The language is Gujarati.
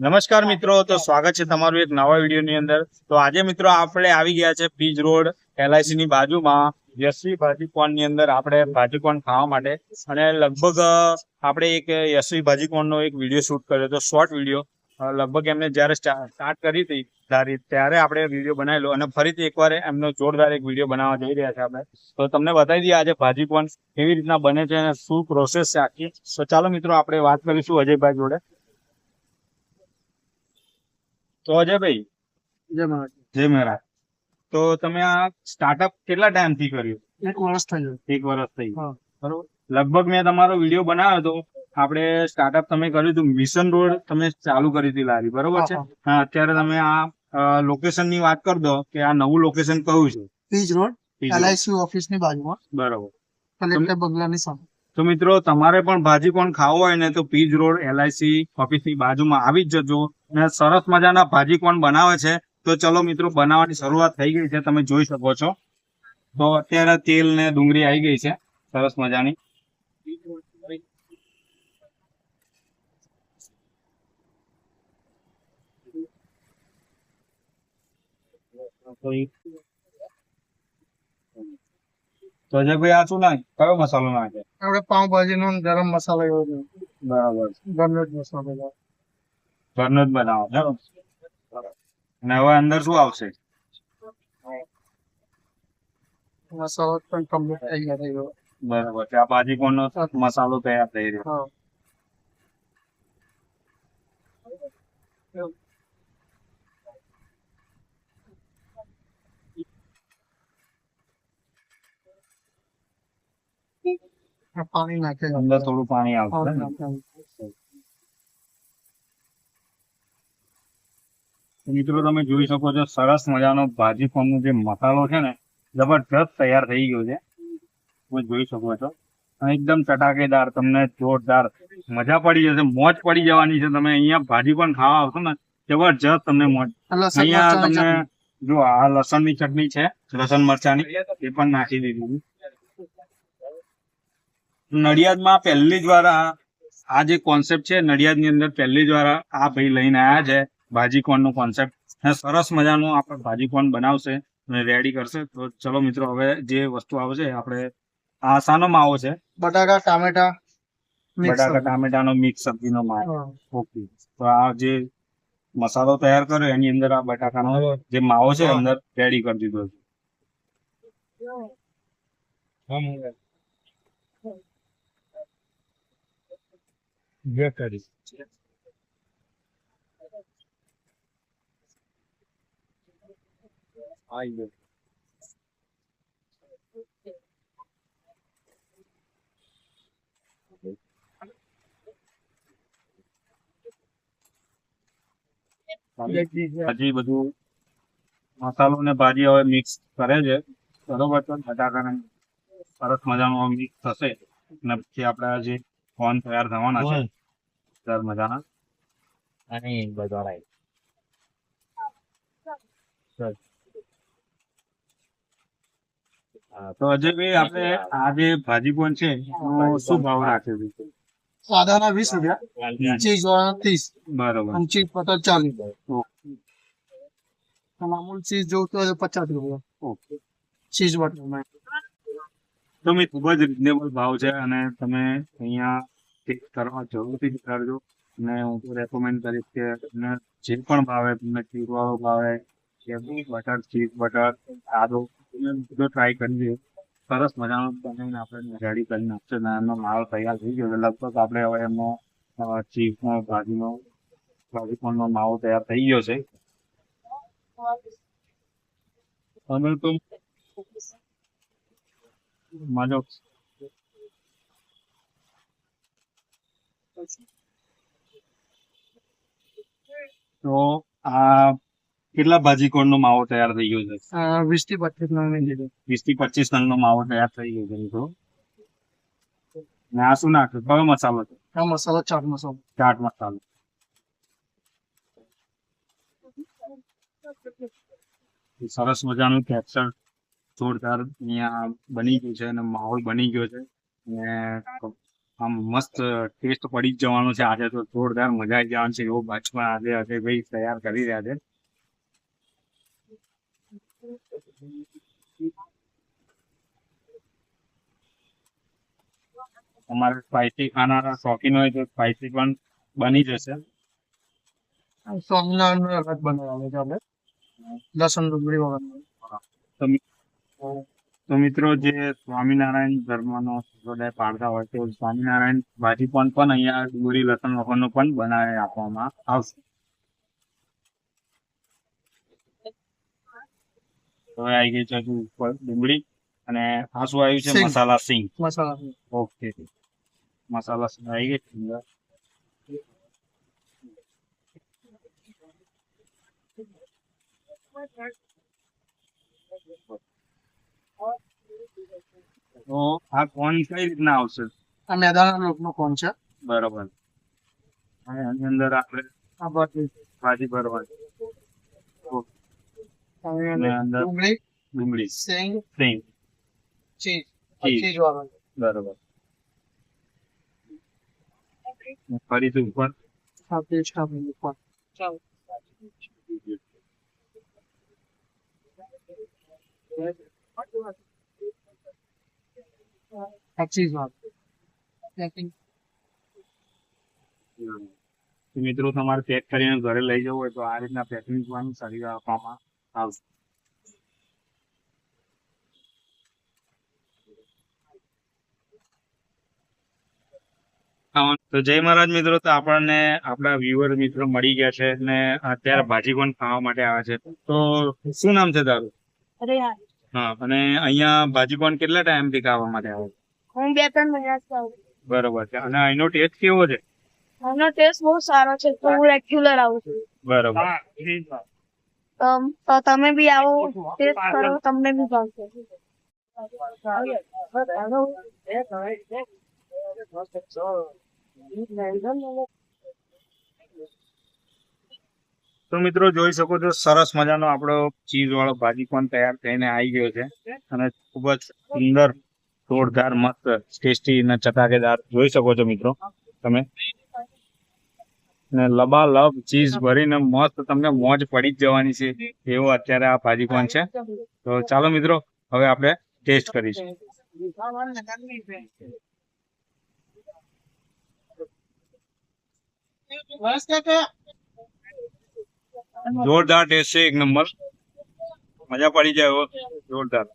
નમસ્કાર મિત્રો, તો સ્વાગત છે તમારું એક નવા વિડીયોની અંદર. તો આજે મિત્રો આપણે આવી ગયા છે પીજ રોડ એલઆઈસી ની બાજુમાં. યશવી ભાજીકોનની અંદર આપણે ભાજીકોન ખાવા માટે. અને લગભગ આપણે એક યશવી ભાજીકોન નો એક વીડિયો શૂટ કર્યો હતો, શોર્ટ વીડિયો. લગભગ એમને જ્યારે સ્ટાર્ટ કરી હતી તારી- ત્યારે આપણે વીડિયો બનાવેલો. અને ફરીથી એકવાર એમનો જોરદાર એક વીડિયો બનાવવા જઈ રહ્યા છે આપણે. તો તમને બતાવી દઈએ આજે ભાજીકોન કેવી રીતના બને છે અને શું પ્રોસેસ છે આખી. તો ચાલો મિત્રો, આપણે વાત કરીશું અજયભાઈ જોડે. તો અજયભાઈ જય મહારાજ. તો તમે આ સ્ટાર્ટઅપ કેટલા ટાઈમથી કર્યું? એક વર્ષ થયું એક વર્ષ થઈ બરોબર? લગભગ મેં તમારો વીડિયો બનાવ્યો હતો આપણે સ્ટાર્ટઅપ તમે કર્યું હતું મિશન રોડ તમે ચાલુ કરી હતી લારી બરોબર છે? હા, હા. અત્યારે તમે આ લોકેશનની વાત કરી દો કે આ નવું લોકેશન કયું છે? પીજ રોડ એલઆઈસી ઓફિસની બાજુમાં. બરોબર. કલેક્ટર બંગલાની સામે. તો મિત્રો, તમારે પણ ભાજી કોણ ખાવો હોય ને તો પીજ રોડ એલઆઈસી ઓફિસની બાજુમાં આવી જ જજો. અને સરસ મજાના ભાજી કોણ બનાવે છે, તો ચલો મિત્રો, બનાવવાની શરૂઆત થઈ ગઈ છે, તમે જોઈ શકો છો. તો અત્યારે તેલ ને ડુંગળી આવી ગઈ છે, સરસ મજાની. તો અજયભાઈ આ શું નાખે કયો મસાલો નાખે આપણે પાઉંભાજી નો ગરમ મસાલો એવો છે બરાબર. ઘરનો જ મસાલો ઘરનો જ બનાવો બરાબર અને હવે અંદર શું આવશે? મસાલો પણ કમ્પ્લીટ થઈ ગયા થઈ ગયો. બરાબર. છે આ ભાજી કોનો મસાલો તૈયાર થઈ રહ્યો? હા. પાણી નાખે. અંદર થોડું પાણી આવશે ને? મિત્રો તમે જોઈ શકો છો સરસ મજાનો ભાજી ફોર્મનો જે મસાલો છે ને જબરજસ્ત તૈયાર થઈ ગયો છે. તમે જોઈ શકો છો. એકદમ ચટાકેદાર તમને જોરદાર મજા પડી જશે મોજ પડી જવાની છે. તમે અહીંયા ભાજી પણ ખાવા આવશો ને જબરજસ્ત તમને મોજ. અહીંયા તમને જો આ લસણની ચટણી છે લસણ મરચાની એ પણ નાખી દીધી નડિયાદમાં પહેલી જ વાર આ જે કોન્સેપ્ટ છે નડિયાદની અંદર પહેલી જ વાર આ ભાઈ લઈને આવ્યા છે. ભાજી કોનનો કોન્સેપ્ટ અને સરસ મજાનું આપણે ભાજી કોન બનાવશે અને રેડી કરશે. તો ચલો મિત્રો હવે જે વસ્તુ આવશે આપણે આ સાનો માવો છે. બટાકા ટામેટા બટાકા. ટામેટાનો મિક્સ સબ્જીનો માવો. ઓકે. તો આ જે મસાલો તૈયાર કર્યો એની અંદર આ બટાકાનો જે માવો છે અંદર રેડી કરી દીધો છે. હજી બધું મસાલો ને ભાજી હવે મિક્સ કરે છે. બરોબર છે. બટાકાને સરસ મજાનું મિક્સ થશે. અને પછી આપણા જે ફોન તૈયાર થવાના છે. સરસ મજાના અને હા, તો અજયભાઈ આપણે આ જે ભાજી કોણ છે શું ભાવ રાખ્યો છે? સાદાના વીસ રૂપિયા ચીઝ વાળા ત્રીસ. બરોબર. ચીજ પચાસ ચાલીસ. અમૂલ ચીઝ જોઉં તો પચાસ રૂપિયા. ઓકે. Cheese butter. તો મેં ખૂબ જ રિઝનેબલ ભાવ છે અને તમે અહીંયા કરવા જરૂરથી જ કરજો અને હું તો રેકમેન્ડ કરીશ કે તમને જે પણ ભાવે તમને ચીરવાળો ભાવે કે બટર ચીઝ બટર આદો તમે બધો ટ્રાય કરજો સરસ મજાનો બનાવીને આપણે રેડી કરી નાખશે. અને એમનો માલ તૈયાર થઈ ગયો લગભગ આપણે હવે એમનો ચીઝનો ભાજીનો ભાજીપણનો પણ માવો તૈયાર થઈ ગયો છે. અમે તો માજો. તો આ કેટલા ભાજી નો માવો તૈયાર થઈ ગયો છે? વીસથી પચીસ નંગ વીસથી પચીસ નંગ નો માવો તૈયાર થઈ ગયો છે મિત્રો. આ શું નાખ્યું? કયો મસાલો છે? આ મસાલો ચાટ મસાલો. ચાટ મસાલો. સરસ મજાનું કેપ્ચર જોરદાર અહીંયા બની ગયું છે અને માહોલ બની ગયો છે. અને આમ મસ્ત ટેસ્ટ પડી જ જવાનો છે. આજે તો જોરદાર મજા આવી જવાનું છે. એવો બાજમાં આજે અજયભાઈ તૈયાર કરી રહ્યા છે. તમારે સ્પાઇસી ખાનારા શોખીન હોય તો સ્પાઇસી પણ બની જશે. સ્વામિનારાયણનું અલગ બનાવવાનું છે આપણે. લસણ ડુંગળી વગર. તો મિત્રો જે સ્વામિનારાયણ ધર્મનો સંપ્રદાય પાળતા હોય તો સ્વામિનારાયણ ભાજી પણ પણ અહીંયા ડુંગળી લસણ વગરનો પણ બનાવી આપવામાં આવશે હવે આવી ગઈ છે ઉપર ડુંગળી અને આ શું આવ્યું છે સિંગ. મસાલા સિંગ મસાલા ઓકે મસાલા સિંગ આવી ગઈ છે અંદર. તો આ કોણ કઈ રીતના આવશે? આ મેદાના લોટનો કોણ છે. બરોબર. આની અંદર આપણે આ બાજુ. ભાજી ભરવાની. ડુંગળી ડુંગળી. સેંગ સિંગ ચીઝ. ચીઝ. વાળો બરોબર. ઉપર આ પેસ્ટ ઉપર. વાળો તો મિત્રો તમારે પેક કરીને ઘરે લઈ જવું હોય તો આ રીતના પેકિંગ પણ કરી આપવામાં આવશે. તો જય મહારાજ મિત્રો તો આપણને આપણા વ્યુઅર મિત્રો મળી ગયા છે ને અત્યારે ભાજી પણ ખાવા માટે આવે છે. તો શું નામ છે તારું? અરે યાર હા અને અહીંયા ભાજી પણ કેટલા ટાઈમથી ખાવા માટે આવે હું બે ત્રણ મહિના આવું બરોબર છે. અને અહીંનો ટેસ્ટ કેવો છે? આનો ટેસ્ટ બહુ સારો છે તો હું રેગ્યુલર આવું છું. બરોબર. તો તમે બી આવો ટેસ્ટ કરો તમને બી ભાવશે. તો મિત્રો જોઈ શકો છો, સરસ મજાનો આપણો ચીઝ વાળો ભાજી પણ તૈયાર થઈને આવી ગયો છે. અને ખૂબ જ સુંદર, જોરદાર, મસ્ત, ટેસ્ટી અને ચટાકેદાર જોઈ શકો છો મિત્રો તમે. લબાલબ ચીઝ ભરીને મસ્ત તમને મોજ પડી જ જવાની છે, એવો અત્યારે આ ભાજી પણ છે. તો ચાલો મિત્રો, હવે આપણે ટેસ્ટ કરીશું. જોરદાર ટેસ્ટ છે એક નંબર. મજા પડી જાય જોરદાર.